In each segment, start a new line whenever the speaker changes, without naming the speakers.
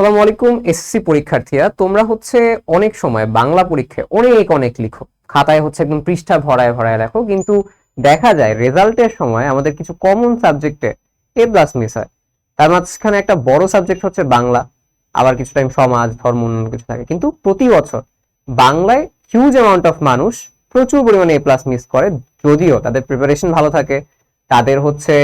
আসসালামু আলাইকুম, এসএসসি পরীক্ষার্থীরা। তোমরা হচ্ছে অনেক সময় বাংলা পরীক্ষায় অনেক অনেক লিখো খাতায় হচ্ছে একদম পৃষ্ঠা ভরায় ভরায় লেখো, কিন্তু দেখা যায় রেজাল্টের সময় আমাদের কিছু কমন সাবজেক্টে এ প্লাস মিস হয়। তার মাঝখানে একটা বড় সাবজেক্ট হচ্ছে বাংলা। আবার কিছু টাইম সমাজ, ধর্ম, অন্যান্য কিছু থাকে। কিন্তু প্রতি বছর বাংলায় হিউজ অ্যামাউন্ট অফ মানুষ প্রচুর পরিমাণে এ প্লাস মিস করে, যদিও তাদের প্রিপারেশন ভালো থাকে, তাদের হচ্ছে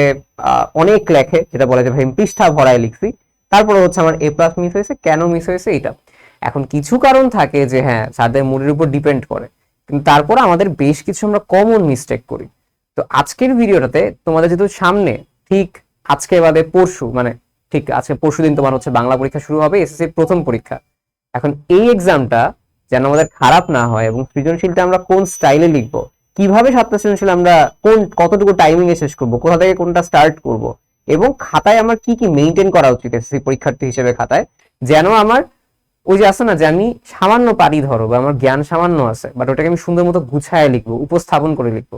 অনেক লেখে, যেটা বলে যে ভাই পৃষ্ঠা ভরায় লিখছি। তারপরে হচ্ছে আমার এ প্লাস মিস হয়েছে। কেন মিস হয়েছে এটা এখন কিছু কারণ থাকে যে হ্যাঁ স্যারদের মুডের উপর ডিপেন্ড করে। কিন্তু তারপর আমাদের বেশ কিছু আমরা কমন মিস্টেক করি। তো আজকের ভিডিওটাতে তোমাদের যেহেতু সামনে, ঠিক আজকে বাদে পরশু মানে ঠিক আজকে পরশু দিন তোমার হচ্ছে বাংলা পরীক্ষা শুরু হবে এসএসসির প্রথম পরীক্ষা। এখন এই এক্সামটা যেন আমাদের খারাপ না হয় এবং সৃজনশীলটা আমরা কোন স্টাইলে লিখব, কীভাবে সাতটা সৃজনশীল আমরা কোন, কতটুকু টাইমিং এ শেষ করব, কোথা থেকে কোনটা স্টার্ট করব এবং খাতায় আমার কি কি মেনটেন করা উচিত এসএসসি পরীক্ষার্থী হিসেবে খাতায়? যেন আমার ওই যে আছে না যে আমি সামান্য পারি ধরো, বা আমার জ্ঞান সামান্য আছে বাট ওটাকে আমি সুন্দর মতো গুছায় লিখব, উপস্থাপন করে লিখব।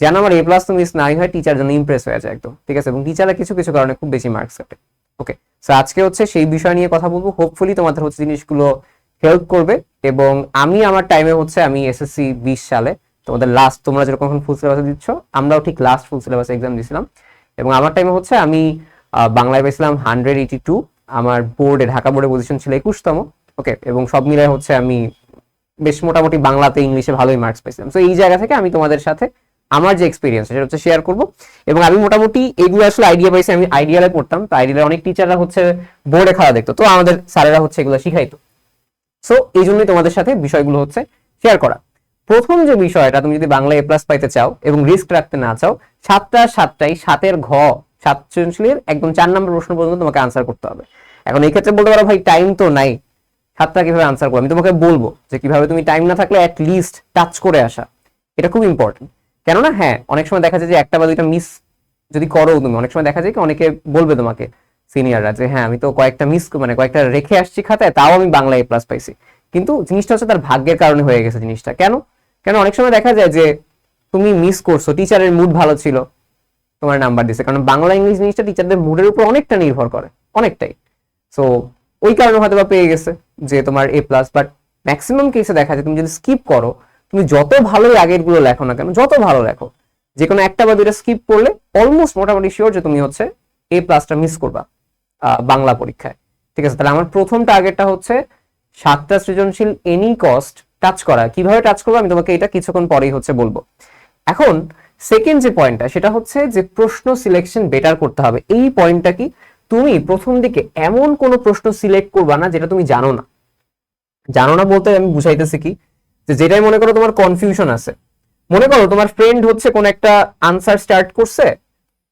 যেন আমার এ প্লাস তো মিস নাই হয় টিচার যেন ইমপ্রেস হয়ে যায় একদম, ঠিক আছে? এবং টিচাররা কিছু কিছু কারণে খুব বেশি মার্কস কাটে। ওকে সো আজকে হচ্ছে সেই বিষয় নিয়ে কথা বলব। হোপফুলি তোমাদের হচ্ছে জিনিসগুলো হেল্প করবে, এবং আমি আমার টাইমে হচ্ছে আমি এসএসসি বিশ সালে তোমাদের লাস্ট তোমরা যেরকম ফুল সিলেবাসে দিচ্ছ, আমরাও ঠিক লাস্ট ফুল সিলেবাসে এক্সাম দিয়েছিলাম। এবং আমার টাইমে হচ্ছে আমি বাংলায় পেয়েছিলাম হান্ড্রেড এইটি টু আমার বোর্ডে ঢাকা বোর্ডে পজিশন ছিল একুশতম ওকে এবং সব মিলায় হচ্ছে আমি বেশ মোটামুটি বাংলাতে ইংলিশে ভালোই মার্কস পেয়েছিলাম। তো এই জায়গা থেকে আমি তোমাদের সাথে আমার যে এক্সপিরিয়েন্স সেটা হচ্ছে শেয়ার করব। এবং আমি মোটামুটি এগুলো আসলে আইডিয়া পাইছি আমি আইডিয়ালে পড়তাম। তো আইডিয়ালে অনেক টিচাররা হচ্ছে বোর্ডে খেলা দেখতো। তো আমাদের স্যারেরা হচ্ছে এগুলো শিখাইতো। সো এই জন্যই তোমাদের সাথে বিষয়গুলো হচ্ছে শেয়ার করা। প্রথম যে বিষয়টা, তুমি যদি বাংলা এ প্লাস পাইতে চাও এবং রিস্ক রাখতে না চাও সাতটা সাতটাই সাতের ঘ, সাত সৃজনশীলের একদম চার নম্বর প্রশ্ন পর্যন্ত তোমাকে আনসার করতে হবে। এখন এই ক্ষেত্রে বলতে পারো, ভাই টাইম তো নাই। সাতটা কীভাবে আনসার করব? আমি তোমাকে বলব যে কীভাবে তুমি টাইম না থাকলে অ্যাট লিস্ট টাচ করে আসা। এটা খুব ইম্পর্টেন্ট কেননা হ্যাঁ অনেক সময় দেখা যায় যে একটা বা দুইটা মিস যদি করো তুমি, অনেক সময় দেখা যায় কি অনেকে বলবে তোমাকে সিনিয়ররা যে হ্যাঁ আমি তো কয়েকটা মিস মানে কয়েকটা রেখে আসছি খাতায়, তাও আমি বাংলা এ প্লাস পাইছি। কিন্তু জিনিসটা হচ্ছে তার ভাগ্যের কারণে হয়ে গেছে জিনিসটা। কেন? কেন? অনেক সময় দেখা যায় যে তুমি মিস করছ টিচারের মুড ভালো ছিল, তোমার নাম্বার দিছে। কারণ বাংলা ইংলিশ জিনিসটা টিচারদের মুডের উপর অনেকটা নির্ভর করে, অনেকটাই। সো ওই কারণে হয়তো বা পেয়ে গেছে যে তোমার এ প্লাস বাট ম্যাক্সিমাম কেসে দেখা যায় তুমি যদি স্কিপ করো, তুমি যত ভালোই আগেরগুলো লেখো না কেন, যত ভালো লেখো যে কোনো একটা বা দুইটা স্কিপ করলে অলমোস্ট মোটামুটি শিওর যে তুমি হচ্ছে এ প্লাসটা মিস করবা বাংলা পরীক্ষায়। ঠিক আছে, তাহলে আমার প্রথম টার্গেটটা হচ্ছে সাতটা সৃজনশীল এনি কস্ট টাচ করা। কীভাবে টাচ করব? আমি তোমাকে এটা কিছুক্ষণ পরেই হচ্ছে বলব। এখন সেকেন্ড যে পয়েন্টটা সেটা হচ্ছে যে প্রশ্ন সিলেকশন বেটার করতে হবে। এই পয়েন্টটা কি? তুমি প্রথম দিকে এমন কোনো প্রশ্ন সিলেক্ট করবা না যেটা তুমি জানো না। জানো না বলতে আমি বুঝাইতেছি কি? যে যেটাই মনে করো তোমার কনফিউশন আছে। মনে করো তোমার ফ্রেন্ড হচ্ছে কোন একটা আনসার স্টার্ট করছে,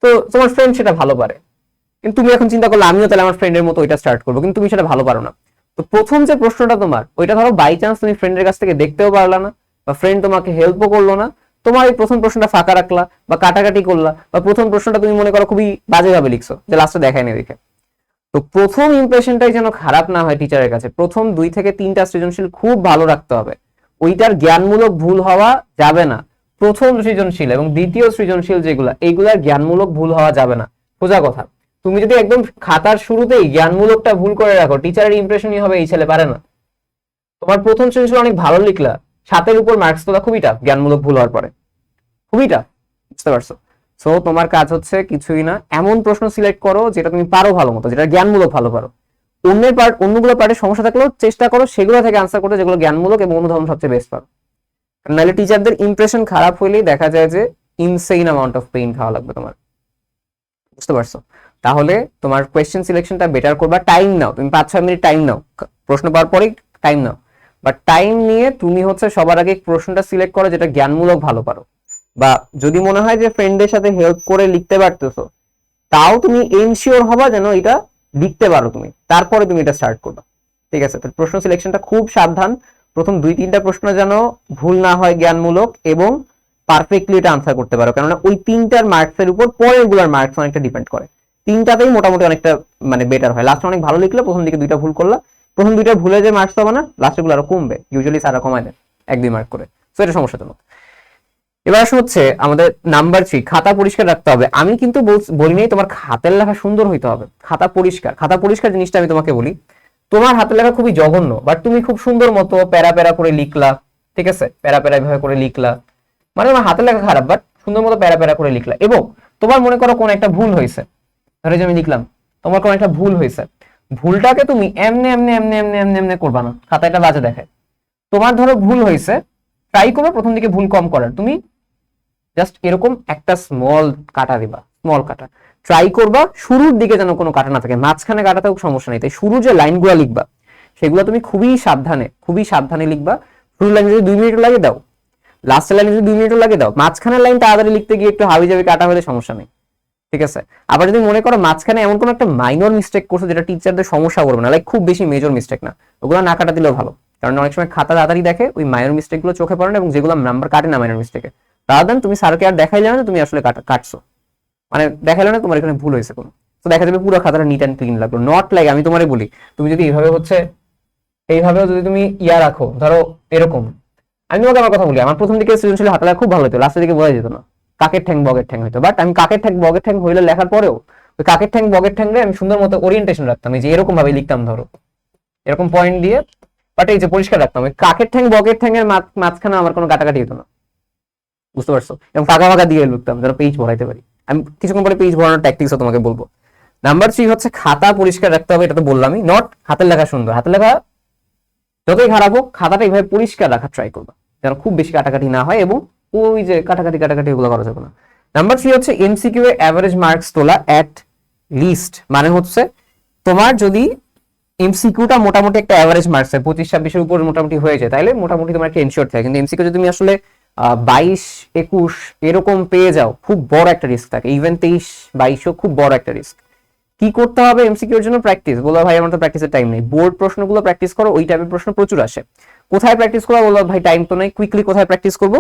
তো তোমার ফ্রেন্ড সেটা ভালো পারে। কিন্তু তুমি এখন চিন্তা করলে আমিও তাহলে আমার ফ্রেন্ডের মতো ওইটা স্টার্ট করব, কিন্তু তুমি সেটা ভালো পারো না। তো প্রথম যে প্রশ্নটা তোমার, ওইটা ধরো বাই চান্স তুমি ফ্রেন্ডের কাছ থেকে দেখতেও পারলা না, বা ফ্রেন্ড তোমাকে হেল্পও করল না তোমার এই প্রথম প্রশ্নটা ফাঁকা রাখলা বা কাটাকাটি করলা বা প্রথম প্রশ্নটা তুমি মনে করো খুবই বাজে বাজেভাবে লিখছো, যে লাস্টে দেখায় না দেখে। তো প্রথম ইমপ্রেশনটাই যেন খারাপ না হয় টিচারের কাছে, প্রথম দুই থেকে তিনটা সৃজনশীল খুব ভালো রাখতে হবে। ওইটার জ্ঞানমূলক ভুল হওয়া যাবে না। প্রথম সৃজনশীল এবং দ্বিতীয় সৃজনশীল যেগুলা, এইগুলার জ্ঞানমূলক ভুল হওয়া যাবে না। সোজা কথা। তুমি যদি একদম খাতার শুরুতেই জ্ঞানমূলকটা ভুল করে রাখো টিচারের ইমপ্রেশনই হবে এই ছেলে, পারে না। তোমার প্রথম সৃজনশীল অনেক ভালো লিখলা সাতের উপর মার্কস তোলা খুবই টাফ জ্ঞানমূলক ভুল হওয়ার পরে। খুবই টাফ বুঝতে পারছ? সো তোমার কাজ হচ্ছে কিছুই না, এমন প্রশ্ন সিলেক্ট করো যেটা তুমি পারো ভালো মতো, যেটা জ্ঞানমূলক ভালো পারো। অন্যের পার্ট অন্যগুলো পার্টে সমস্যা থাকলেও চেষ্টা করো সেগুলো থেকে আনসার করতে যেগুলো জ্ঞানমূলক এবং অনুধাবন সবচেয়ে বেস্ট পারো নাহলে টিচারদের ইমপ্রেশন খারাপ হইলেই দেখা যায় যে ইনসেইন অ্যামাউন্ট অফ পেইন খাওয়া লাগবে তোমার। বুঝতে পারছ? তাহলে তোমার কোয়েশ্চেন সিলেকশনটা বেটার করবা। টাইম নাও, তুমি পাঁচ ছয় মিনিট টাইম নাও। প্রশ্ন পাওয়ার পরেই টাইম নাও। বাট টাইম নিয়ে তুমি হচ্ছে সবার আগে প্রশ্নটা সিলেক্ট করো যেটা জ্ঞানমূলক ভালো পারো। বা যদি মনে হয় যে ফ্রেন্ডের সাথে হেল্প করে লিখতে পারতেছো, তাও তুমি এনশিওর হবা যেন এটা লিখতে পারো তুমি। তারপরে তুমি এটা স্টার্ট করবা। ঠিক আছে? তো প্রশ্ন সিলেকশনটা খুব সাবধান। প্রথম দুই তিনটা প্রশ্ন যেন ভুল না হয় জ্ঞানমূলক এবং পারফেক্টলি এটা আনসার করতে পারো। কেননা ওই তিনটার মার্কসের উপর পরেরগুলার মার্কস অনেকটা ডিপেন্ড করে। তিনটাতেই মোটামুটি অনেকটা মানে বেটার হয়। লাস্টে অনেক ভালো লিখলে প্রথম দিকে দুইটা ভুল করলা। প্রথম দুইটা ভুলে যে মার্কস পাবে না লাস্টে গুলো আরও কমবে ইউজুয়ালি সারা কমায় দেয়, এক দুই মার্ক করে। তো এটা সমস্যাজনক এবার আসলে হচ্ছে আমাদের নাম্বার থ্রি খাতা পরিষ্কার রাখতে হবে। আমি কিন্তু বলি নাই তোমার খাতার লেখা সুন্দর হইতে হবে। খাতা পরিষ্কার খাতা পরিষ্কার জিনিসটা আমি তোমাকে বলি, তোমার হাতের লেখা খুবই জঘন্য বাট তুমি খুব সুন্দর মতো প্যারা প্যারা করে লিখলা, ঠিক আছে? প্যারা প্যারা এভাবে করে লিখলা। মানে আমার হাতের লেখা খারাপ বাট সুন্দর মতো প্যারা প্যারা করে লিখলা। এবং তোমার মনে করো কোন একটা ভুল হয়েছে। ধরো যে আমি লিখলাম, তোমার কোন একটা ভুল হয়েছে। ভুলটাকে তুমি এমনি এমনি এমনি এমনি এমনি এমনি করবা না। খাতাটা বাজে দেখায়। তোমার ধরো ভুল হয়েছে ট্রাই করবে প্রথম দিকে ভুল কম করার। তুমি জাস্ট এরকম একটা স্মল কাটা দিবা স্মল কাটা। ট্রাই করবা, শুরুর দিকে যেন কোনো কাটা না থাকে। মাঝখানে কাটাতেও সমস্যা নেই। তাই শুরু যে লাইনগুলো লিখবা, সেগুলো তুমি খুবই সাবধানে খুবই সাবধানে লিখবা। শুরু লাইন যদি দুই মিনিট লাগে দাও। লাস্টের লাইনে যদি দুই মিনিট লাগে দাও। মাঝখানের লাইন তাড়াতাড়ি লিখতে গিয়ে একটু হাবি যাবে কাটা হলে সমস্যা নেই। ঠিক আছে? আবার যদি মনে করো মাঝখানে এমন কোনো একটা মাইনর মিস্টেক করছ যেটা টিচারদের সমস্যা করবে না লাইক খুব বেশি মেজর মিস্টেক না। ওগুলো না কাটা দিলেও ভালো। কারণ অনেক সময় খাতা তাড়াতাড়ি দেখে ওই মাইনর মিস্টেকগুলো চোখে পড়ে না এবং যেগুলো নাম্বার কাটে না মাইনর মিস্টেকে রাদার দেন তুমি স্যারকে আর দেখাইলে না তুমি আসলে কাটছো। মানে দেখাইলে না তোমার এখানে ভুল হয়েছে কোনো। তো দেখা যাবে পুরো খাতাটা নিট অ্যান্ড ক্লিন লাগল। নট লাইক আমি তোমারে বলি, তুমি যদি এইভাবে হচ্ছে, এইভাবেও যদি তুমি ইয়া রাখো, ধরো এরকম। আমি তোমাকে আমার কথা বলি, আমার প্রথম দিকে সৃজনশীল হাতে লেখা খুব ভালো হতো লাস্টের দিকে বোঝা যেত না। কাকের ঠ্যাং, বগের ঠ্যাং হইতো। বাট আমি কাকের ঠ্যাং, বগের ঠ্যাং হইলে লেখার পরেও ওই কাকের ঠ্যাং, বগের ঠ্যাংরে আমি সুন্দর মতো ওরিয়েন্টেশন রাখতাম। এই যে এরকম ভাবে লিখতাম, ধরো। এরকম পয়েন্ট দিয়ে বাট এই যে পরিষ্কার রাখতাম। ওই কাকের ঠ্যাং, বগের ঠ্যাংয়ের মাঝ- মাঝখানে আমার কোনো কাটাকাটি হতো না। বুঝতে পারছ? এবং ফাঁকা ফাঁকা দিয়ে লিখতাম যেন পেজ ভরাইতে পারি। আমি কিছুক্ষণ পরে পেজ ভরানোর ট্যাকটিক্সও তোমাকে বলব। নাম্বার থ্রি হচ্ছে খাতা পরিষ্কার রাখতে হবে, এটা তো বললামই। নট হাতের লেখা সুন্দর। হাতের লেখা যতই খারাপ হোক, খাতাটা এইভাবে পরিষ্কার রাখার ট্রাই করবা। যেন খুব বেশি কাটাকাটি না হয় এবং ওই যে কাটাকাটি কাটাকাটি ওগুলো করা যাবে না। নাম্বার থ্রি হচ্ছে এমসিকিউ এর অ্যাভারেজ মার্কস তোলা অ্যাট লিস্ট মানে হচ্ছে তোমার যদি এমসিকিউটা মোটামুটি একটা অ্যাভারেজ মার্কস হয়, পঁচিশ, ছাব্বিশের উপর মোটামুটি হয়ে যায় তাহলে মোটামুটি তোমার একটা এনশিওর থাকে। কিন্তু এমসিকিউ যদি তুমি আসলে বাইশ, একুশ এরকম পেয়ে যাও, খুব বড় একটা রিস্ক থাকে। ইভেন তেইশ, বাইশও খুব বড় একটা রিস্ক কি করতে হবে এমসিকিউর জন্য? প্র্যাকটিস বলো ভাই, আমার তো প্র্যাকটিসের টাইম নেই। বোর্ড প্রশ্নগুলো প্র্যাকটিস করো, ওই টাইপের প্রশ্ন প্রচুর আসে। কোথায় প্র্যাকটিস করব বলো ভাই টাইম তো নেই। কুইকলি কোথায় প্র্যাকটিস করব?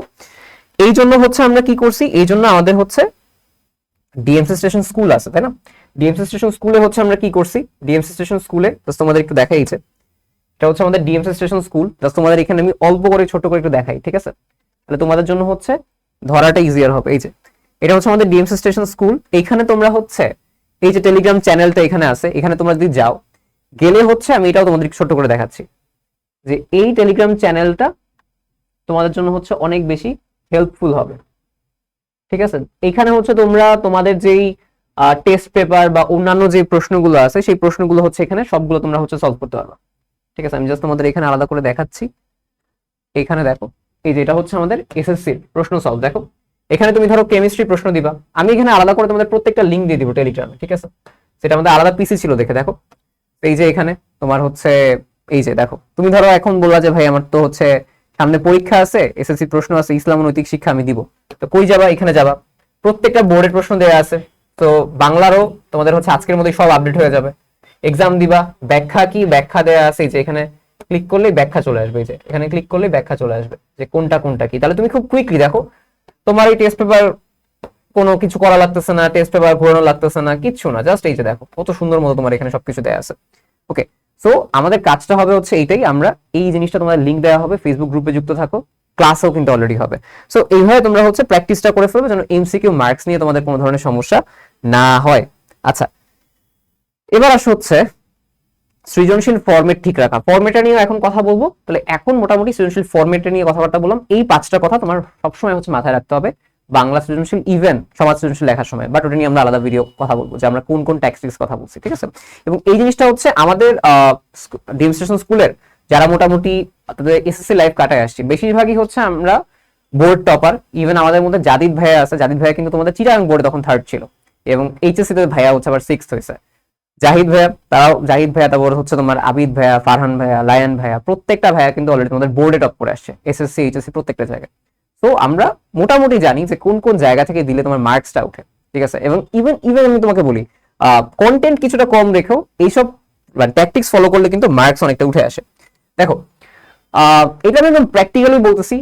এই জন্য হচ্ছে আমরা কি করছি? এই জন্য আমাদের হচ্ছে ডিএমসি স্টেশন স্কুল আছে, তাই না? ডিএমসি স্টেশন স্কুলে হচ্ছে আমরা কি করছি? ডিএমসি স্টেশন স্কুলে জাস্ট তোমাদের একটু দেখাইছে এটা হচ্ছে আমাদের ডিএমসি স্টেশন স্কুল জাস্ট তোমাদের এখানে আমি অল্প করে ছোট করে একটু দেখাই, ঠিক আছে? তাহলে তোমাদের জন্য হচ্ছে ধরাটা ইজিয়ার হবে, এই যে। এটা হচ্ছে আমাদের ডিএমসি স্টেশন স্কুল এখানে তোমরা হচ্ছে, এই যে টেলিগ্রাম চ্যানেলটা এখানে আছে, এখানে তোমরা যদি যাও, গেলে হচ্ছে আমি এটাও তোমাদের ছোট করে দেখাচ্ছি। যে এই টেলিগ্রাম চ্যানেলটা তোমাদের জন্য হচ্ছে অনেক বেশি হেল্পফুল হবে। ঠিক আছে? এখানে হচ্ছে তোমরা তোমাদের যেই টেস্ট পেপার বা অন্যান্য যে প্রশ্নগুলো আছে, সেই প্রশ্নগুলো হচ্ছে এখানে, সবগুলো তোমরা হচ্ছে সলভ করতে পারবে। ঠিক আছে? আমি জাস্ট তোমাদের এখানে আলাদা করে দেখাচ্ছি। এখানে দেখো, এই যে এটা হচ্ছে আমাদের এসএসসি প্রশ্ন সলভ দেখো। এখানে তুমি ধরো কেমিস্ট্রি প্রশ্ন দিবা। আমি এখানে আলাদা করে তোমাদের প্রত্যেকটা লিঙ্ক দিয়ে দিব টেলিগ্রামে ঠিক আছে? সেটা আমাদের আলাদা পিসি ছিল দেখে, দেখো। এই যে এখানে তোমার হচ্ছে, এই যে দেখো, তুমি ধরো এখন বললা যে ভাই আমার তো হচ্ছে সামনে পরীক্ষা আছে এসএসসি প্রশ্ন আছে, ইসলাম নৈতিক শিক্ষা আমি দিব। তো কই যাবা? এখানে যাবা। প্রত্যেকটা বোর্ডের প্রশ্ন দেওয়া আছে। তো বাংলারও তোমাদের হচ্ছে আজকের মধ্যে সব আপডেট হয়ে যাবে। এক্সাম দিবা, ব্যাখ্যা কি? ব্যাখ্যা দেওয়া আছে যে এখানে ক্লিক করলে ব্যাখ্যা চলে আসবে যে। এখানে ক্লিক করলে ব্যাখ্যা চলে আসবে যে কোনটা কোনটা কি। তাহলে তুমি খুব কুইকলি দেখো, তোমার এই টেস্ট পেপার কোনো কিছু করা লাগতেছে না টেস্ট পেপার ঘোরানো লাগতেছে না, কিচ্ছু না। জাস্ট এই যে দেখো, কত সুন্দর মতো তোমার এখানে সবকিছু দেওয়া আছে। ওকে সো আমাদের কাজটা হবে হচ্ছে এইটাই, আমরা এই জিনিসটা তোমাদের লিঙ্ক দেওয়া হবে ফেসবুক গ্রুপে যুক্ত থাকো ক্লাসও কিন্তু অলরেডি হবে। সো এইভাবে তোমরা হচ্ছে প্র্যাকটিসটা করে ফেলবে যেন এমসিকিউ মার্কস নিয়ে তোমাদের কোনো ধরনের সমস্যা না হয়। আচ্ছা এবার আসো হচ্ছে সৃজনশীল ফরম্যাট ঠিক রাখা। ফরম্যাটটা নিয়ে এখন কথা বলব। তাহলে এখন মোটামুটি সৃজনশীল ফরম্যাটটা নিয়ে কথাবার্তা বললাম। এই পাঁচটা কথা তোমার সবসময় হচ্ছে মাথায় রাখতে হবে। বাংলা সৃজনশীল ইভেন সমাজ সৃজনশীল লেখার সময় বাট ওটা নিয়ে আমরা আলাদা ভিডিও কথা বলব যে আমরা কোন কোন ট্যাক্সটিক্স কথা বলছি, ঠিক আছে? এবং এই জিনিসটা হচ্ছে আমাদের ডেমনস্ট্রেশন স্কুলের যারা মোটামুটি তাদের এসএসসি লাইফ কাটায় আসছে, বেশিরভাগই হচ্ছে আমরা বোর্ড টপার ইভেন আমাদের মধ্যে জাদিদ ভাইয়া আছে, জাদিদ ভাইয়া কিন্তু তোমাদের চিরাং বোর্ডে তখন থার্ড ছিল, এবং এইচএসসি তে ভাইয়া হচ্ছে আবার সিক্স হয়েছে। জাহিদ ভাইয়া, তারাও, জাহিদ ভাইয়া তারপর হচ্ছে তোমার আবিদ ভাইয়া, ফারহান ভাইয়া, লায়ন ভাইয়া, প্রত্যেকটা ভাইয়া কিন্তু অলরেডি তোমাদের বোর্ডে টপ করে আসছে এসএসসি এইচএসসি প্রত্যেকটা জায়গায়। তো আমরা মোটামুটি জানি যে কোন কোন জায়গা থেকে দিলে তোমার মার্কসটা ওঠে, ঠিক আছে? এবং ইভেন ইভেন আমি তোমাকে বলি কন্টেন্ট কিছুটা কম রেখেও এইসব মানে ট্যাকটিক্স ফলো করলে কিন্তু মার্কস অনেকটা উঠে আসে। দেখো এটা আমি একদম প্র্যাকটিক্যালি বলতেছি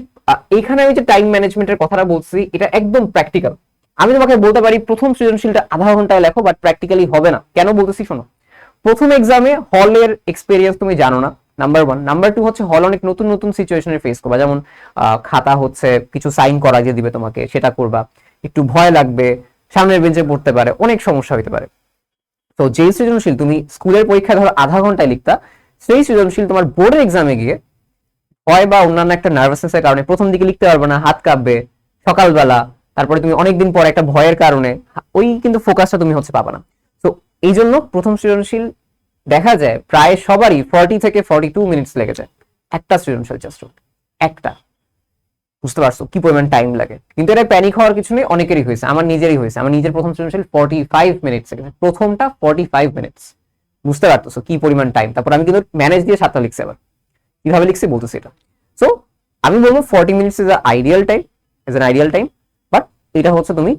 এখানে আমি যে টাইম ম্যানেজমেন্টের কথাটা বলছি এটা একদম প্র্যাকটিক্যাল আমি তোমাকে বলতে পারি, প্রথম সৃজনশীলটা আধা ঘন্টায় লেখো বাট প্র্যাকটিক্যালি হবে না। কেন বলতেছি শোনো, প্রথম এক্সামে হলের এক্সপিরিয়েন্স তুমি জানো না। নাম্বার ওয়ান নাম্বার টু হচ্ছে হল অনেক নতুন নতুন সিচুয়েশনের ফেস করবা। যেমন খাতা হচ্ছে, কিছু সাইন করা যে দিবে তোমাকে, সেটা করবা। একটু ভয় লাগবে, সামনের বেঞ্চে পড়তে পারে, অনেক সমস্যা হতে পারে। তো যেই সৃজনশীল তুমি স্কুলের পরীক্ষায় ধরো আধা ঘন্টায় লিখতা, সেই সৃজনশীল তোমার বোর্ডের এক্সামে গিয়ে ভয় বা অন্যান্য একটা নার্ভাসনেসের কারণে প্রথম দিকে লিখতে পারবে না, হাত কাঁপবে, সকালবেলা, তারপরে তুমি অনেকদিন পর একটা ভয়ের কারণে ওই কিন্তু ফোকাসটা তুমি হচ্ছে পাবা না। তো এই জন্য প্রথম সৃজনশীল দেখা যায় প্রায় সবারই ফর্টি থেকে ফর্টি টু মিনিটস লেগে যায়। একটা সৃজনশীল জাস্ট একটা। বুঝতে পারছ? কি পরিমাণ টাইম লাগে? কিন্তু এটা প্যানিক হওয়ার কিছু নেই, অনেকেরই হয়েছে। আমার নিজেরই হয়েছে। আমার নিজের প্রথম সৃজনশীল ফর্টি ফাইভ মিনিটস প্রথমটা ফর্টি ফাইভ মিনিটস বুঝতে পারতেছো কি পরিমাণ টাইম তারপর আমি কিন্তু ম্যানেজ দিয়ে সাতটা লিখছি আবার। কীভাবে লিখছি বলতেছি এটা। সো আমি বলব forty minutes is ideal time is an ideal time but এটা হচ্ছে তুমি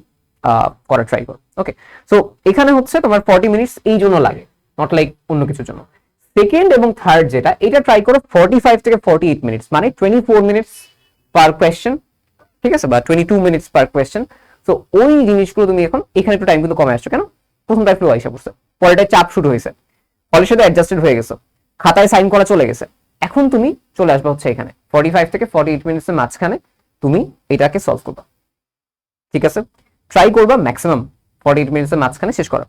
করা ট্রাই করো। ওকে সো এখানে হচ্ছে তোমার ফর্টি মিনিটস এই জন্য লাগে। নট লাইক অন্য কিছুর জন্য। সেকেন্ড এবং থার্ড যেটা, এটা ট্রাই করো ফর্টি ফাইভ থেকে ফর্টি এইট মিনিটস মানে twenty four minutes per question ঠিক আছে? বা twenty two minutes per question তো ওই জিনিসগুলো তুমি এখন, এখানে একটু টাইম কিন্তু কমে আসছো, কেন? প্রথমটা একটু আইসা পড়ছে। পরেরটা চাপ শুরু হয়েছে। ফলের সাথে অ্যাডজাস্টেড হয়ে গেছে। খাতায় সাইন করা চলে গেছে। এখন তুমি চলে আসবে হচ্ছে এখানে। ফর্টি ফাইভ থেকে ফর্টি এইট মিনিটস এর মাঝখানে তুমি এটাকে সলভ করবা। ঠিক আছে? ট্রাই করবা ম্যাক্সিমাম ফর্টি এইট মিনিটস এর মাঝখানে শেষ করা।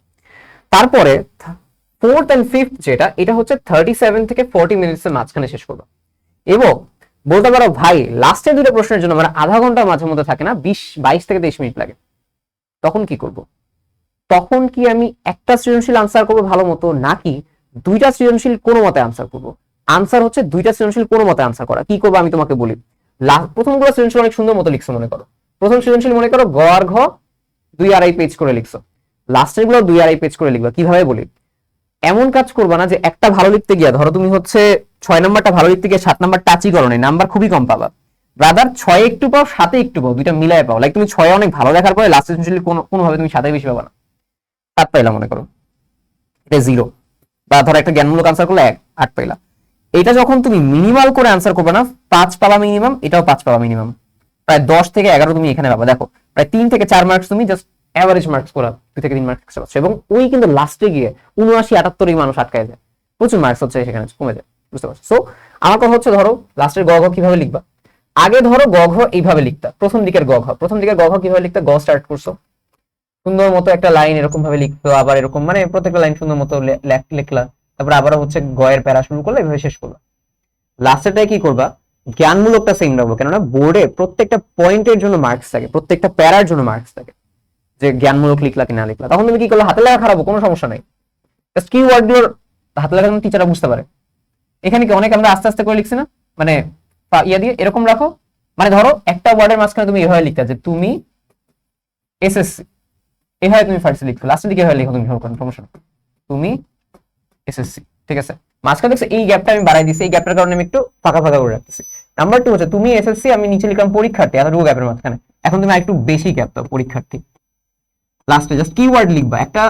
তারপরে ফোর্থ অ্যান্ড ফিফথ যেটা, এটা হচ্ছে থার্টি সেভেন থেকে ফর্টি মিনিটস এর মাঝখানে শেষ করবা। এবং বলতে পারো, ভাই লাস্টের দুটো প্রশ্নের জন্য মানে আধা ঘণ্টা মাঝে মধ্যে থাকে না, বিশ, বাইশ থেকে তেইশ মিনিট লাগে। তখন কি করব? তখন কি আমি একটা সৃজনশীল আনসার করব ভালো মতো, নাকি দুইটা সৃজনশীল কোনো মতে আনসার করব? আনসার হচ্ছে দুইটা সৃজনশীল কোনো মতে আনসার করা। কি করব আমি তোমাকে বলি? লা- প্রথমগুলো সৃজনশীল অনেক সুন্দর মতো লিখছো মনে করো। প্রথম সৃজনশীল মনে করো গ আর ঘ, দুই আড়াই পেজ করে লিখছো। লাস্টেরগুলো দুই আড়াই পেজ করে লিখবা। কীভাবে বলি? এমন কাজ করবা না যে একটা ভালো লিখতে গিয়া, ধরো তুমি হচ্ছে ছয় নাম্বারটা ভালো লিখতে গিয়ে সাত নাম্বার টাচই করো নাই নাম্বার খুবই কম পাবা। ব্রাদার ছয় একটু পাও সাথে একটু পাও, দুইটা মিলাই পাও। লাইক তুমি ছয় অনেক ভালো দেখার পরে লাস্ট কোনো, কোনোভাবে তুমি সাথে বেশি পাবা না। সাত পাইলা মনে করো। এটা জিরো বা ধরো একটা জ্ঞানমূলক আনসার করলে এক, আট পাইলা। এটা যখন তুমি মিনিমাল করে আনসার করবে না, পাঁচ পাবা মিনিমাম এটাও পাঁচ পাবা মিনিমাম প্রায় দশ থেকে এগারো তুমি এখানে পাবা। দেখো, প্রায় তিন থেকে চার মার্কস তুমি জাস্ট অ্যাভারেজ মার্কস করা দুই থেকে তিন মার্কস এক্সট্রা পাচ্ছ এবং ওই কিন্তু লাস্টে গিয়ে উনআশি, আটাত্তর এই মানুষ আটকায় যায়। প্রচুর মার্কস হচ্ছে সেখানে, কমে যায়, বুঝতে পারছ? সো আমার কথা হচ্ছে ধরো লাস্টের গ ঘ কীভাবে লিখবা? আগে ধরো গ ঘ এইভাবে লিখতা, প্রথম দিকের গ ঘ প্রথম দিকের গ ঘ কীভাবে লিখতে? গ স্টার্ট করছ। সুন্দর মতো একটা লাইন এরকম ভাবে লিখতো, আবার এরকম মানে প্রত্যেকটা লাইন সুন্দর মতো লিখলা। তারপর আবার হচ্ছে গয়ের প্যারা শুরু করলে এভাবে শেষ করলা লাস্টেরটাই কি করবা? জ্ঞানমূলকটা সেম রাখব। কেননা বোর্ডে প্রত্যেকটা পয়েন্টের জন্য মার্কস থাকে, প্রত্যেকটা প্যারার জন্য মার্কস থাকে। যে জ্ঞানমূলক লিখলা কি না লিখলা, তখন তুমি কি করলে হাতে লেখা খারাপ কোনো সমস্যা নেই। জাস্ট কি ওয়ার্ডগুলোর হাতে লেখা টিচাররা বুঝতে পারে। এখানে কি অনেক আমরা আস্তে আস্তে করে লিখছি না? মানে ইয়া দিয়ে এরকম রাখো। মানে ধরো, একটা ওয়ার্ডের মাঝখানে তুমি এভাবে লিখতে যে তুমি এসএসসি এভাবে তুমি ফার্স্ট লিখছো লাস্টের দিকে এভাবে লিখো তুমি সমস্যা। তুমি এসএসসি ঠিক আছে? মাঝখানে দেখছ এই গ্যাপটা আমি বাড়াই দিছি এই গ্যাপটার কারণে আমি একটু ফাঁকা ফাঁকা করে রাখতেছি। নাম্বার টু হচ্ছে, তুমি এসএসসি আমি নিচে লিখলাম পরীক্ষার্থী, এতটুকু গ্যাপের মাঝখানে। এখন তুমি একটু বেশি গ্যাপ দাও, পরীক্ষার্থী। লাস্টে জাস্ট কিওয়ার্ড লিখবা, একটা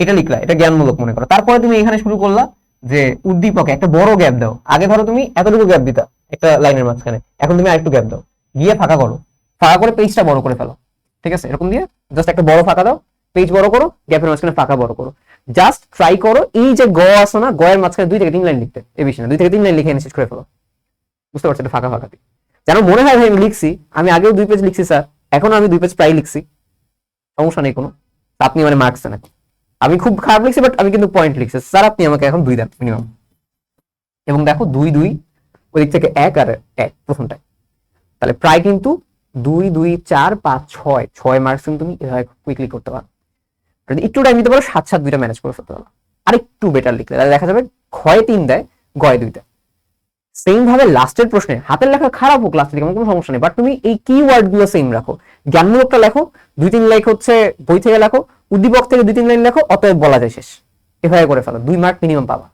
এটা লিখলা, এটা জ্ঞানমূলক মনে করো। তারপরে তুমি এখানে শুরু করলা যে, উদ্দীপকে একটা বড় গ্যাপ দাও। আগে ধরো তুমি এতটুকু গ্যাপ দিতা, একটা লাইনের মাঝখানে। এখন তুমি আরেকটু গ্যাপ দাও। গিয়ে ফাঁকা করো। ফাঁকা করে পেজটা বড় করে ফেলো। ঠিক আছে? এরকম দিয়ে জাস্ট একটা বড় ফাঁকা দাও পেজ বড় করো গ্যাপের মাঝখানে ফাঁকা বড় করো। জাস্ট ট্রাই করো, এই যে গ আছে না গয়ের মাঝখানে দুই থেকে তিন লাইন লিখতে, এ বেশি না, দুই থেকে তিন লাইন লিখে শেষ করে ফেলো। বুঝতে পারছ? এটা ফাঁকা ফাঁকা যেন মনে হয় আমি লিখছি, আমি আগেও দুই পেজ লিখছি স্যার এখনও আমি দুই পেজ প্রায় লিখছি। সমস্যা নেই কোনো। আপনি মানে মার্কস দেন আমি খুব খারাপ লিখছি বাট আমি কিন্তু পয়েন্ট লিখছি। স্যার আপনি আমাকে এখন দুই দেন মিনিমাম এবং দেখো দুই দুই ওই দিক থেকে এক আর এক প্রথমটায়। তাহলে প্রায় কিন্তু দুই দুই, চার, পাঁচ, ছয় ছয় মার্কস কিন্তু তুমি এভাবে কুইকলি করতে পারো। একটু টাইম দিতে পারো, সাত সাত দুইটা ম্যানেজ করে ফেলতে পারো। আর একটু বেটার লিখলে। তাহলে দেখা যাবে ক্ষয় তিন দেয়, গয় দুই দেয়। সেম ভাবে লাস্টের প্রশ্নে, হাতের লেখা খারাপ হোক লাস্টের কোনো সমস্যা নেই বাট তুমি এই কি ওয়ার্ডগুলো সেম রাখো। জ্ঞানমূলকটা লেখো, দুই তিন লাইক হচ্ছে বই থেকে লেখো, উদ্দীপক থেকে দুই তিন লাইন লেখো, অতএব বলা যায় শেষ। এভাবে করে ফেলো, দুই মার্ক মিনিমাম পাবা।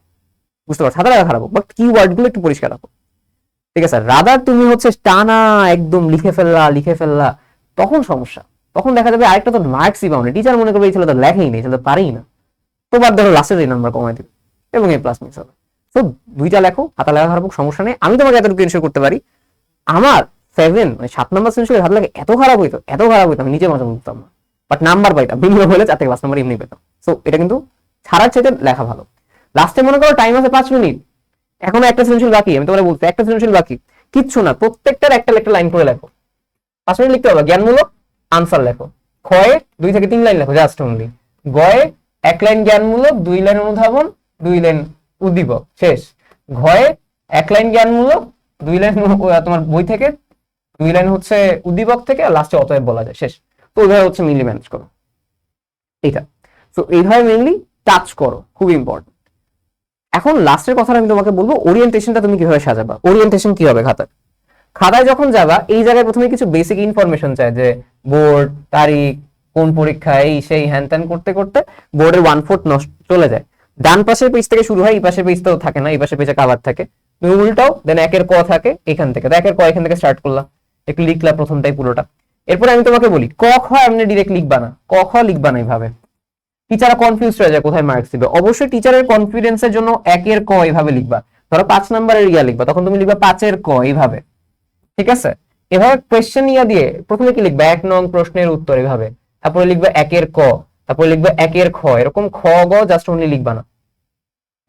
বুঝতে পারছ? হাতে লেখা খারাপ হোক বাট কি ওয়ার্ডগুলো একটু পরিষ্কার রাখো। ঠিক আছে রাদার তুমি হচ্ছে টানা একদম লিখে ফেললা লিখে ফেললা, তখন সমস্যা। তখন দেখা যাবে আরেকটা তো মার্কসই পাও না। টিচার মনে করবে এই ছেলে তো লেখেই নেই, ছেলে তো পারেই না। তো বাদ ধরো লাস্টের এই নাম্বার কমাই দিবে, এবং এ প্লাস মিক্স হবে। তো দুইটা লেখো, হাতা লেখা খারাপ সমস্যা নেই। আমি তোমাকে এতটুকু এনশোর করতে পারি, আমার সেভেন মানে সাত নাম্বার সেন্সুরি হাত লাগে এত খারাপ হইতো, এত খারাপ হইতো, আমি নিজে মজা বুঝতাম না। বাট নাম্বার পাইতাম মিনিমাম হলে চার থেকে পাঁচ নাম্বার এমনি পেতাম। সো এটা কিন্তু ছাড়ার চাইতে লেখা ভালো। লাস্টে মনে করো টাইম আছে পাঁচ মিনিট। এখনও একটা সৃজনশীল বাকি, আমি তোমার বলতে একটা সৃজনশীল বাকি। কিচ্ছু না, প্রত্যেকটার একটা একটা লাইন করে লেখো। পাঁচ মিনিট লিখতে হবে, জ্ঞানমূলক আনসার লেখো। ক্ষয়ে, দুই থেকে তিন লাইন লেখো জাস্ট অনলি গয়ে, এক লাইন জ্ঞানমূলক, দুই লাইন অনুধাবন, দুই লাইন উদ্দীপক, শেষ। ঘয়ে এক লাইন জ্ঞানমূলক, দুই লাইন তোমার বই থেকে, দুই লাইন হচ্ছে উদ্দীপক থেকে, আর লাস্টে অতএব বলা যায়, শেষ। তো ওইভাবে হচ্ছে মেনলি ম্যানেজ করো। এইটা। তো এইভাবে মেনলি টাচ করো, খুব ইম্পর্টেন্ট এখন লাস্টের কথাটা আমি তোমাকে বলব ওরিয়েন্টেশনটা তুমি কীভাবে সাজাবা? ওরিয়েন্টেশন কি হবে খাতার খাতায় যখন যাবা, এই জায়গায় প্রথমে কিছু বেসিক ইনফরমেশন চাই, যে বোর্ড তারিখ, কোন পরীক্ষা, এই, সেই হ্যান ত্যান করতে করতে বোর্ডের ওয়ান ফোর্থ নষ্ট, চলে যায়। ডান পাশের পেজ থেকে শুরু হয়, এই পাশের পেজ তো থাকে না, এই পাশের পেজে কাভার থাকে। তুমি উল্টাও দেন একের ক থাকে এখান থেকে। একের ক এখান থেকে স্টার্ট করলাম। একটু লিখলা প্রথমটাই পুরোটা। এরপরে আমি তোমাকে বলি, ক, খ এমনি ডিরেক্ট লিখবা না। ক, খ লিখবা না এইভাবে টিচাররা কনফিউজ হয়ে যায় কোথায় মার্কস দিবে। অবশ্যই টিচারের কনফিডেন্সের জন্য একের ক এইভাবে লিখবা। ধরো পাঁচ নাম্বারের ইয়া লিখবা, তখন তুমি লিখবা পাঁচের ক এইভাবে ঠিক আছে? এভাবে কোয়েশ্চেন ইয়া দিয়ে প্রথমে কি লিখবা? এক নং প্রশ্নের উত্তর এভাবে। তারপরে লিখবে একের ক। তারপরে লিখবে একের খ, এরকম খ, গ জাস্ট অনলি লিখবা না।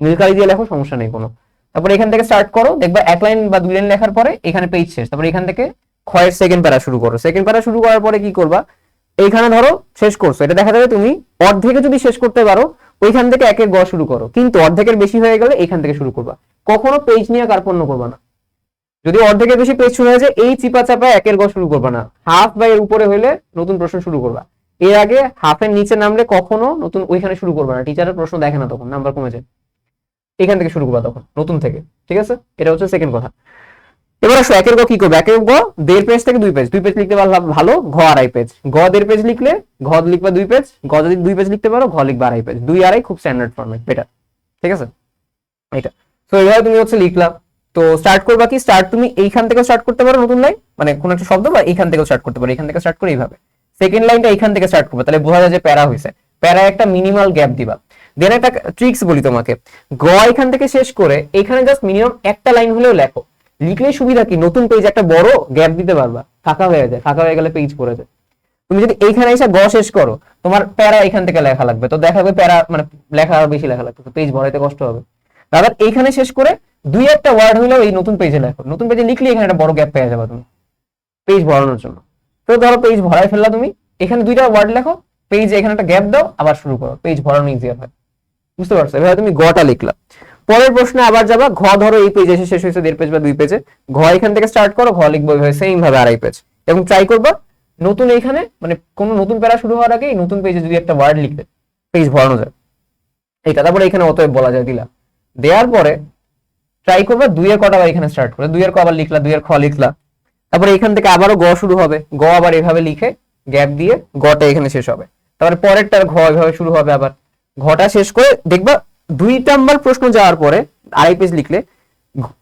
নীলকালি দিয়ে লেখো, সমস্যা নেই কোনো। তারপরে এখান থেকে স্টার্ট করো, দেখবা এক লাইন বা দুই লাইন লেখার পরে এখানে পেজ শেষ। তারপরে এখান থেকে ক্ষয়ের সেকেন্ড প্যারা শুরু করো। সেকেন্ড প্যারা শুরু করার পরে কি করবা? এইখানে ধরো শেষ করছ। এটা দেখা যাবে তুমি অর্ধেকে যদি শেষ করতে পারো, ওইখান থেকে একের গ শুরু করো। কিন্তু অর্ধেকের বেশি হয়ে গেলে এখান থেকে শুরু করবা। কখনো পেজ নিয়ে কার্পণ্য করবা না। যদি অর্ধেকের বেশি পেজ শুরু হয়েছে এই চিপা চাপা একের গ শুরু করবা না। হাফ বা এর উপরে হইলে নতুন প্রশ্ন শুরু করবা। এর আগে হাফের নিচে নামলে কখনো নতুন ওইখানে শুরু করবে না। টিচারের প্রশ্ন দেখে না তখন নাম্বার কমে যায়। এখান থেকে শুরু করবা তখন, নতুন থেকে, ঠিক আছে? এটা হচ্ছে সেকেন্ড কথা। এবার আসো, একের গ কি করবে? একের গ দেড় পেজ থেকে দুই পেজ দুই পেজ লিখতে পারলে ভালো, ঘ আড়াই পেজ গ দেড় পেজ লিখলে, ঘ লিখবা দুই পেজ গ যদি দুই পেজ লিখতে পারো, ঘ লিখবা আড়াই পেজ দুই আড়াই খুব স্ট্যান্ডার্ড ফরম্যাট বেটার ঠিক আছে? এটা। তো এইভাবে তুমি হচ্ছে লিখলাম তো স্টার্ট করবা কি? স্টার্ট তুমি এইখান থেকে স্টার্ট করতে পারো নতুন লাইন মানে কোন একটা শব্দ বা এইখান থেকে স্টার্ট করতে পারো। এখান থেকে স্টার্ট করে এইভাবে। সেকেন্ড লাইনটা এইখান থেকে স্টার্ট করবে, তাহলে বোঝা যায় যে প্যারা হয়েছে প্যারা একটা মিনিমাল গ্যাপ দিবা। দেন একটা ট্রিক্স বলি তোমাকে। গ এখান থেকে শেষ করে, এখানে জাস্ট মিনিমাম একটা লাইন হলেও লেখো। লিখলে সুবিধা কি? নতুন পেজ একটা বড় গ্যাপ দিতে পারবা। ফাঁকা হয়ে যায়, ফাঁকা হয়ে গেলে পেজ পড়ে যায়। তুমি যদি এইখানে এসে গ শেষ করো, তোমার প্যারা এখান থেকে লেখা লাগবে। তো দেখা যাবে প্যারা মানে লেখা বেশি লেখা লাগবে। পেজ ভরাইতে কষ্ট হবে। দাদা এইখানে শেষ করে দুই একটা ওয়ার্ড হলেও এই নতুন পেজে লেখো। নতুন পেজে লিখলে এখানে একটা বড় গ্যাপ পেয়ে যাবে তুমি। পেজ ভরানোর জন্য। তো ধরো পেজ ভরাই ফেললা তুমি, এখানে দুইটা ওয়ার্ড লেখো পেজ এখানে একটা গ্যাপ দাও, আবার শুরু করো পেজ ভরানো ইজিয়ার হয়। বুঝতে পারছ? এভাবে তুমি গটা লিখলা। পরের প্রশ্নে আবার যাবা, ঘ ধরো এই পেজে এসে শেষ হয়েছে দেড় পেজ বা দুই পেজে ঘ এখান থেকে স্টার্ট করো, ঘ লিখব এইভাবে সেম ভাবে আড়াই পেজ এবং ট্রাই করবা, নতুন এইখানে মানে কোনো নতুন প্যারা শুরু হওয়ার আগে নতুন পেজে যদি একটা ওয়ার্ড লিখবে পেজ ভরানো যায় এইটা, তারপরে এখানে অতএব বলা যায় দিলা। দেওয়ার পরে ট্রাই করবা, দুইয়ের কটা এখানে স্টার্ট করে দুইয়ের ক আবার লিখলা, দুইয়ের খ লিখলা। তারপরে এখান থেকে আবারও গ শুরু হবে। গ আবার এভাবে লিখে গ্যাপ দিয়ে গটা এখানে শেষ হবে। তারপরে পরেরটার ঘ এভাবে শুরু হবে আবার। ঘটা শেষ করে দেখবা দুই নাম্বার প্রশ্ন যাওয়ার পরে আড়াই পেজ লিখলে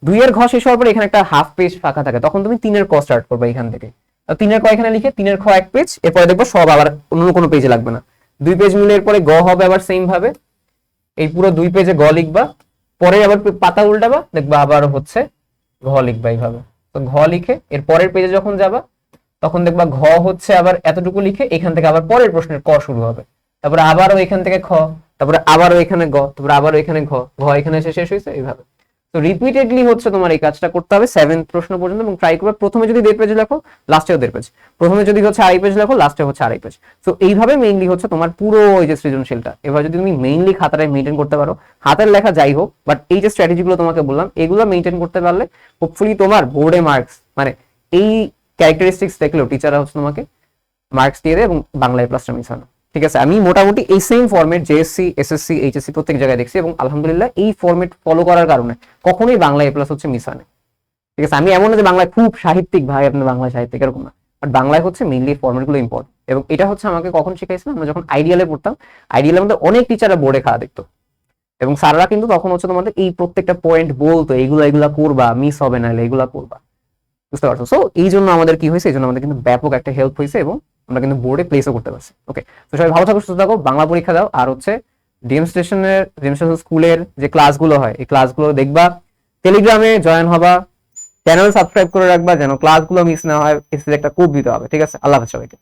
দুইয়ের ঘ শেষ হওয়ার পরে এখানে একটা হাফ পেজ ফাঁকা থাকে। তখন তুমি তিনের ক স্টার্ট করবে এখান থেকে। তিনের ক এখানে লিখে তিনের খ এক পেজ এরপরে দেখব সব আবার অন্য কোনো পেজে লাগবে না। দুই পেজ মিলে এরপরে গ হবে আবার সেম ভাবে। এই পুরো দুই পেজে গ লিখবা। পরে আবার পাতা উল্টাবা, দেখবা আবার হচ্ছে ঘ লিখবা এইভাবে। তো ঘ লিখে এর পরের পেজে যখন যাবা, তখন দেখবা ঘ হচ্ছে আবার এতটুকু লিখে এখান থেকে আবার পরের প্রশ্নের ক শুরু হবে। তারপরে আবারও এখান থেকে খ, তারপরে আবারও এখানে গ, তারপরে আবারও এখানে ঘ ঘ এখানে এসে শেষ হয়েছে, এইভাবে। তো রিপিটেডলি হচ্ছে তোমার এই কাজটা করতে হবে সেভেন প্রশ্ন পর্যন্ত এবং ট্রাই করবে। প্রথমে যদি দেড় পেজ লেখো লাস্টেও দেড় পেজ প্রথমে যদি হচ্ছে আড়াই পেজ লেখো লাস্টে হচ্ছে আড়াই পেজ তো এইভাবে মেইনলি হচ্ছে তোমার পুরো ওই যে সৃজনশীলটা। এবার যদি তুমি মেইনলি খাতাটায় মেনটেন করতে পারো, হাতের লেখা যাই হোক বাট এই যে স্ট্র্যাটেজিগুলো তোমাকে বললাম, এগুলো মেনটেন করতে পারলে হোপফুলি তোমার বোর্ডে মার্কস মানে এই ক্যারেক্টারিস্টিক্স দেখলেও টিচাররা হচ্ছে তোমাকে মার্কস দিয়ে দেয় এবং বাংলায় প্লাসটা মিস হয় না ঠিক আছে? আমি মোটামুটি এই same format JSC SSC HSC প্রত্যেক জায়গায় দেখছি এবং আলহামদুলিল্লাহ এই ফর্মেট ফলো করার কারণে কখনোই বাংলা এ প্লাস হচ্ছে মিস হয় না ঠিক আছে? আমি এমন না যে বাংলায় খুব সাহিত্যিক, ভাই আপনার বাংলা সাহিত্যিক এরকম না। বাট বাংলায় হচ্ছে মেইনলি ফর্মেটগুলো ইম্পর্টেন্ট এবং এটা হচ্ছে আমাকে কখন শিখাইছিল? আমরা যখন আইডিয়ালে পড়তাম আইডিয়ালের মধ্যে অনেক টিচাররা বোর্ডে খাওয়া দেখতো। এবং স্যাররা কিন্তু তখন হচ্ছে তোমাদের এই প্রত্যেকটা পয়েন্ট বলতো, এইগুলো এগুলা করবা মিস হবে না এগুলা করবা। বুঝতে পারছ? সো এই জন্য আমাদের কি হয়েছে? এই জন্য আমাদের কিন্তু ব্যাপক একটা হেল্প হয়েছে এবং আমরা কিন্তু বোর্ডে প্লেসও করতে পারছি। ওকে তো সবাই ভালো থাকো, সুস্থ থাকো, বাংলা পরীক্ষা দাও। আর হচ্ছে ডিএম স্টেশনের ডিএম স্টেশন স্কুলের যে ক্লাসগুলো হয়, এই ক্লাসগুলো দেখবা। টেলিগ্রামে জয়েন হবা। চ্যানেল সাবস্ক্রাইব করে রাখবা, যেন ক্লাসগুলো মিস না হয় একটা কোপ দিতে হবে। ঠিক আছে? আল্লাহ হাফেজ সবাইকে।